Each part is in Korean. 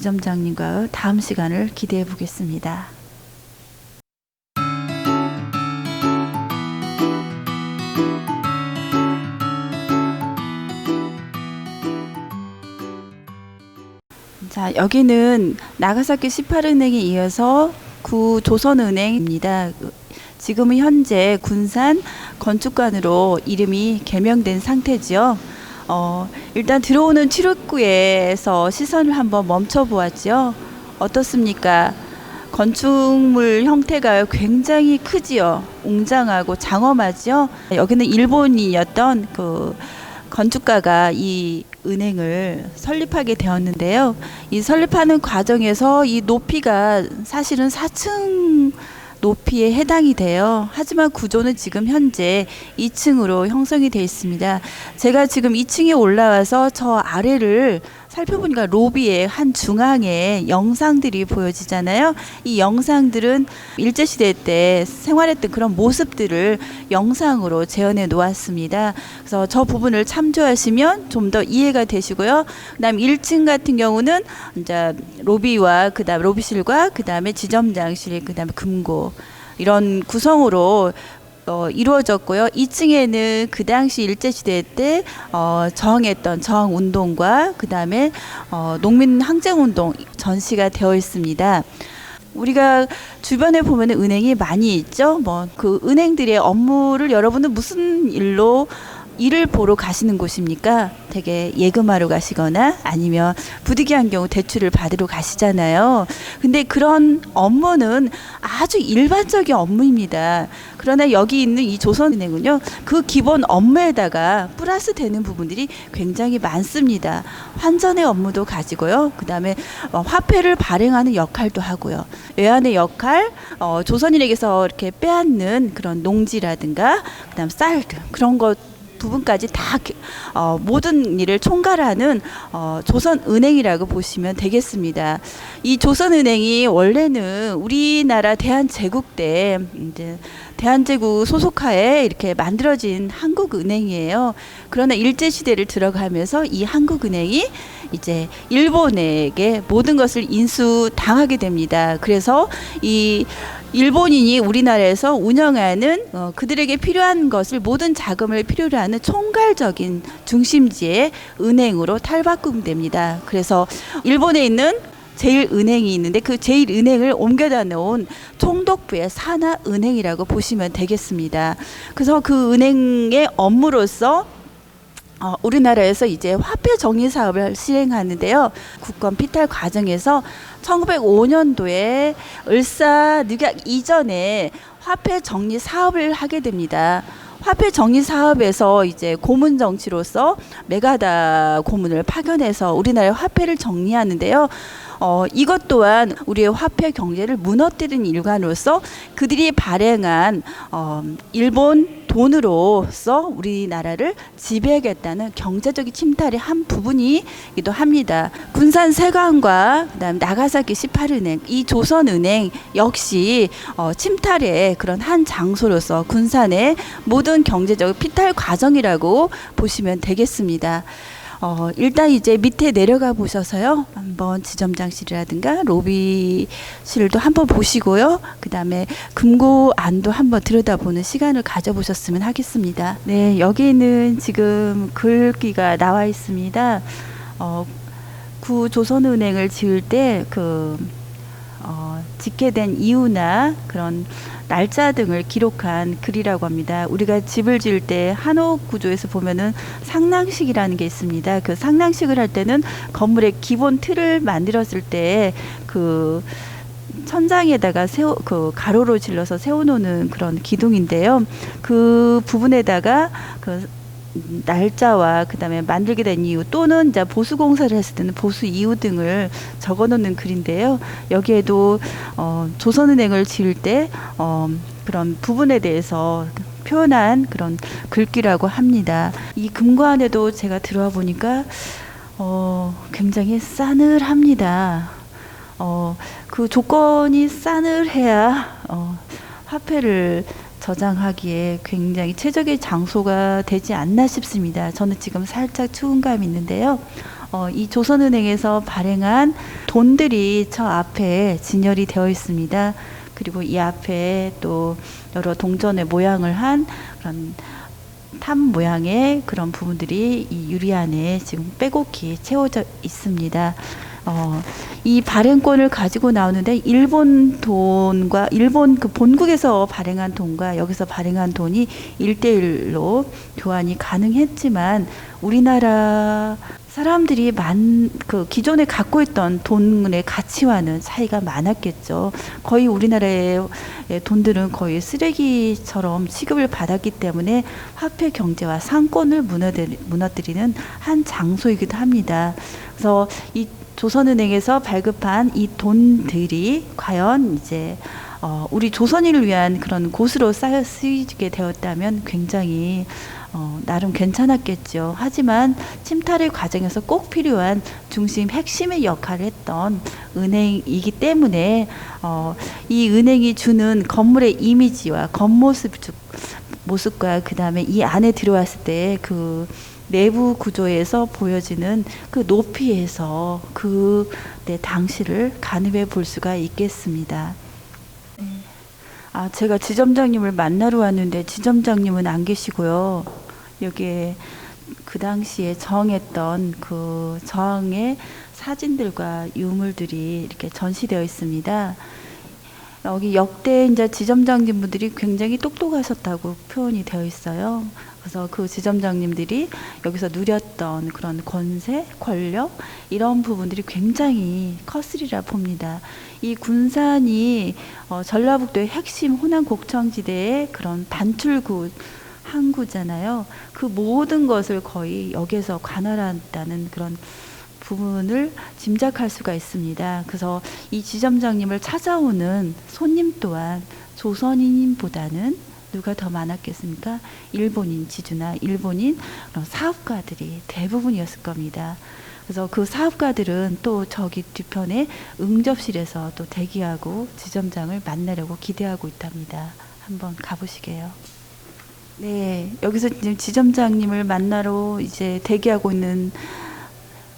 지점장님과 다음 시간을 기대해 보겠습니다. 자, 여기는 나가사키 18은행에 이어서 구 조선은행입니다. 지금은 현재 군산 건축관으로 이름이 개명된 상태지요. 어, 일단 들어오는 출입구에서 시선을 한번 멈춰 보았죠. 어떻습니까? 건축물 형태가 굉장히 크지요. 웅장하고 장엄하지요. 여기는 일본인이었던 그 건축가가 이 은행을 설립하게 되었는데요. 이 설립하는 과정에서 이 높이가 사실은 4층 높이에 해당이 돼요. 하지만 구조는 지금 현재 2층으로 형성이 되어 있습니다. 제가 지금 2층에 올라와서 저 아래를 살펴보니까 로비의 한 중앙에 영상들이 보여지잖아요. 이 영상들은 일제시대 때 생활했던 그런 모습들을 영상으로 재현해 놓았습니다. 그래서 저 부분을 참조하시면 좀 더 이해가 되시고요. 그 다음 1층 같은 경우는 이제 로비와 그 다음 로비실과 그 다음에 지점장실 그 다음에 금고 이런 구성으로 어, 이루어졌고요. 2층에는 그 당시 일제시대 때 어, 저항했던 저항 운동과 그 다음에 어, 농민 항쟁 운동 전시가 되어 있습니다. 우리가 주변에 보면 은행이 많이 있죠. 뭐 그 은행들의 업무를 여러분은 무슨 일로 일을 보러 가시는 곳입니까? 되게 예금하러 가시거나 아니면 부득이한 경우 대출을 받으러 가시잖아요. 근데 그런 업무는 아주 일반적인 업무입니다. 그러나 여기 있는 이 조선은행은요, 그 기본 업무에다가 플러스 되는 부분들이 굉장히 많습니다. 환전의 업무도 가지고요. 그 다음에 어, 화폐를 발행하는 역할도 하고요. 외환의 역할, 어, 조선인에게서 이렇게 빼앗는 그런 농지라든가, 그 다음 쌀 등 그런 것 부분까지 다 어, 모든 일을 총괄하는 어, 조선은행이라고 보시면 되겠습니다. 이 조선은행이 원래는 우리나라 대한제국 때 이제 대한제국 소속하에 이렇게 만들어진 한국은행이에요. 그러나 일제 시대를 들어가면서 이 한국은행이 이제 일본에게 모든 것을 인수 당하게 됩니다. 그래서 이 일본인이 우리나라에서 운영하는 어, 그들에게 필요한 것을 모든 자금을 필요로 하는 총괄적인 중심지의 은행으로 탈바꿈됩니다. 그래서 일본에 있는 제일은행이 있는데 그 제일은행을 옮겨다 놓은 총독부의 산하은행이라고 보시면 되겠습니다. 그래서 그 은행의 업무로서 어, 우리나라에서 이제 화폐 정리 사업을 시행하는데요. 국권 피탈 과정에서 1905년도에 을사 늑약 이전에 화폐 정리 사업을 하게 됩니다. 화폐 정리 사업에서 이제 고문 정치로서 메가다 고문을 파견해서 우리나라의 화폐를 정리하는데요. 어, 이것 또한 우리의 화폐 경제를 무너뜨리는 일관으로서 그들이 발행한 어, 일본 돈으로서 우리나라를 지배하겠다는 경제적인 침탈의 한 부분이기도 합니다. 군산 세관과 그다음 나가사키 18은행, 이 조선은행 역시 어, 침탈의 그런 한 장소로서 군산의 모든 경제적 피탈 과정이라고 보시면 되겠습니다. 어, 일단 이제 밑에 내려가 보셔서요. 한번 지점장실이라든가 로비실도 한번 보시고요. 그 다음에 금고 안도 한번 들여다보는 시간을 가져보셨으면 하겠습니다. 네, 여기는 지금 글귀가 나와 있습니다. 어, 구 조선은행을 지을 때그 어, 짓게 된 이유나 그런 날짜 등을 기록한 글이라고 합니다. 우리가 집을 지을 때 한옥 구조에서 보면은 상랑식이라는 게 있습니다. 그 상랑식을 할 때는 건물의 기본 틀을 만들었을 때그 천장에다가 세워 그 가로로 질러서 세워놓는 그런 기둥인데요. 그 부분에다가 그 날짜와 그다음에 만들게 된 이유 또는 이제 보수 공사를 했을 때는 보수 이유 등을 적어 놓는 글인데요. 여기에도 어 조선은행을 지을 때 어 그런 부분에 대해서 표현한 그런 글귀라고 합니다. 이 금관에도 제가 들어와 보니까 어 굉장히 싸늘합니다. 어 그 조건이 싸늘해야 어 화폐를 저장하기에 굉장히 최적의 장소가 되지 않나 싶습니다. 저는 지금 살짝 추운 감이 있는데요. 어, 이 조선은행에서 발행한 돈들이 저 앞에 진열이 되어 있습니다. 그리고 이 앞에 또 여러 동전의 모양을 한 그런 탑 모양의 그런 부분들이 이 유리 안에 지금 빼곡히 채워져 있습니다. 어, 이 발행권을 가지고 나오는데 일본 돈과 일본 그 본국에서 발행한 돈과 여기서 발행한 돈이 일대일로 교환이 가능했지만 우리나라 사람들이 만, 그 기존에 갖고 있던 돈의 가치와는 차이가 많았겠죠. 거의 우리나라의 돈들은 거의 쓰레기처럼 취급을 받았기 때문에 화폐 경제와 상권을 무너뜨리- 무너뜨리는 한 장소이기도 합니다. 그래서 이 조선은행에서 발급한 이 돈들이 과연 이제 어, 우리 조선인을 위한 그런 곳으로 쌓여 쓰이게 되었다면 굉장히 어, 나름 괜찮았겠죠. 하지만 침탈의 과정에서 꼭 필요한 중심 핵심의 역할을 했던 은행이기 때문에 어, 이 은행이 주는 건물의 이미지와 겉모습 즉 모습과 그 다음에 이 안에 들어왔을 때그 내부 구조에서 보여지는 그 높이에서 그 네, 당시를 가늠해 볼 수가 있겠습니다. 네. 아, 제가 지점장님을 만나러 왔는데 지점장님은 안 계시고요. 여기에 그 당시에 정했던 그 저항의 사진들과 유물들이 이렇게 전시되어 있습니다. 여기 역대 이제 지점장님 분들이 굉장히 똑똑하셨다고 표현이 되어 있어요. 그래서 그 지점장님들이 여기서 누렸던 그런 권세, 권력 이런 부분들이 굉장히 컸으리라 봅니다. 이 군산이 어, 전라북도의 핵심 호남 곡창지대의 그런 반출구 항구잖아요. 그 모든 것을 거의 여기에서 관할한다는 그런 부분을 짐작할 수가 있습니다. 그래서 이 지점장님을 찾아오는 손님 또한 조선인보다는 누가 더 많았겠습니까? 일본인 지주나 일본인 사업가들이 대부분이었을 겁니다. 그래서 그 사업가들은 또 저기 뒤편에 응접실에서 또 대기하고 지점장을 만나려고 기대하고 있답니다. 한번 가보시게요. 네, 여기서 지금 지점장님을 만나러 이제 대기하고 있는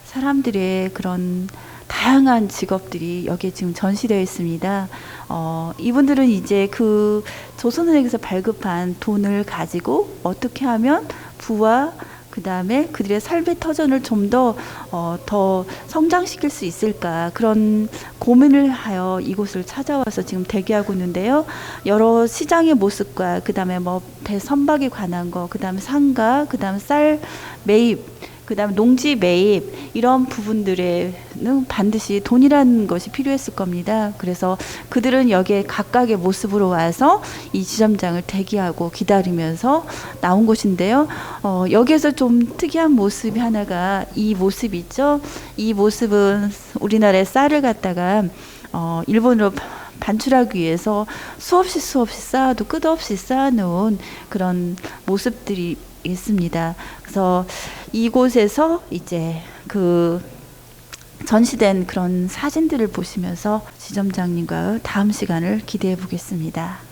사람들의 그런 다양한 직업들이 여기에 지금 전시되어 있습니다. 어, 이분들은 이제 그 조선은행에서 발급한 돈을 가지고 어떻게 하면 부와 그 다음에 그들의 삶의 터전을 좀 더, 어, 더 성장시킬 수 있을까. 그런 고민을 하여 이곳을 찾아와서 지금 대기하고 있는데요. 여러 시장의 모습과 그 다음에 뭐배 선박에 관한 거, 그 다음에 상가, 그 다음에 쌀 매입, 그 다음에 농지 매입 이런 부분들에는 반드시 돈이라는 것이 필요했을 겁니다. 그래서 그들은 여기에 각각의 모습으로 와서 이 지점장을 대기하고 기다리면서 나온 곳인데요. 어, 여기에서 좀 특이한 모습이 하나가 이 모습 있죠. 이 모습은 우리나라의 쌀을 갖다가 어, 일본으로 반출하기 위해서 수없이 수없이 쌓아도 끝없이 쌓아놓은 그런 모습들이 있습니다. 그래서 이곳에서 이제 그 전시된 그런 사진들을 보시면서 지점장님과 다음 시간을 기대해 보겠습니다.